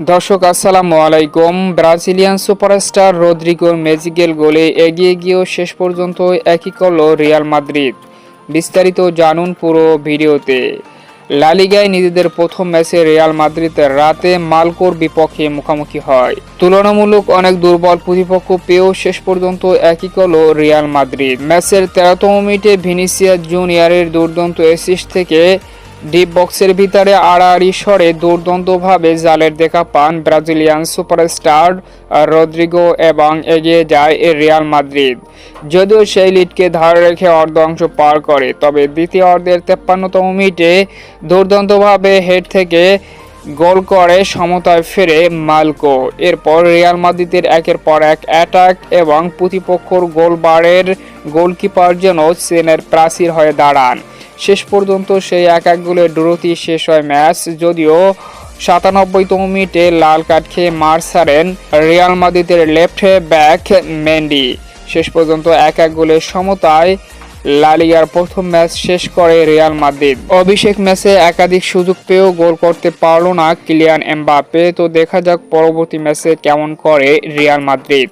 দর্শক, আসসালামু আলাইকুম। ব্রাজিলিয়ান সুপারস্টার রদ্রিগোর ম্যাজিক্যাল গোলে এগিয়ে গিয়েও শেষ পর্যন্ত একই করল রিয়াল মাদ্রিদ। বিস্তারিত জানুন পুরো ভিডিওতে। লালিগায় নিজেদের প্রথম ম্যাচে রিয়াল মাদ্রিদ রাতে মালকোর বিপক্ষে মুখোমুখি হয়। তুলনামূলক অনেক দুর্বল প্রতিপক্ষ পেয়েও শেষ পর্যন্ত একই করল রিয়াল মাদ্রিদ। ম্যাচের তেরোতম মিনিটে ভিনিসিয়াস জুনিয়রের দুর্দান্ত অ্যাসিস্ট থেকে ডিপ বক্সের ভিতরে আড়াআড়ি সরে দুর্দান্তভাবে জালের দেখা পান ব্রাজিলিয়ান সুপারস্টার রদ্রিগো এবং এগিয়ে যায় রিয়াল মাদ্রিদ। যদিও সেই লিডকে ধারে রেখে অর্ধ অংশ পার করে, তবে দ্বিতীয় অর্ধের তেপ্পান্নতম মিনিটে দুর্দান্তভাবে হেড থেকে গোল করে সমতায় ফেরে মালকো। এরপর রিয়াল মাদ্রিদের একের পর এক অ্যাটাক এবং প্রতিপক্ষর গোলবারের গোলকিপার যেন সেনের প্রাচীর হয়ে দাঁড়ান। শেষ পর্যন্ত সেই এক এক গোলের ড্রতি শেষ হয় ম্যাচ। যদিও সাতানব্বইতম মিনিটে লাল কার্ড খেয়ে মার সারেন রিয়াল মাদ্রিদের লেফট ব্যাক মেন্ডি। শেষ পর্যন্ত এক এক গোলের সমতায় লালিগার প্রথম ম্যাচ শেষ করে রিয়াল মাদ্রিদ। অভিষেক ম্যাচে একাধিক সুযোগ পেয়েও গোল করতে পারল না কিলিয়ান এমবাপে তো দেখা যাক পরবর্তী ম্যাচে কেমন করে রিয়াল মাদ্রিদ।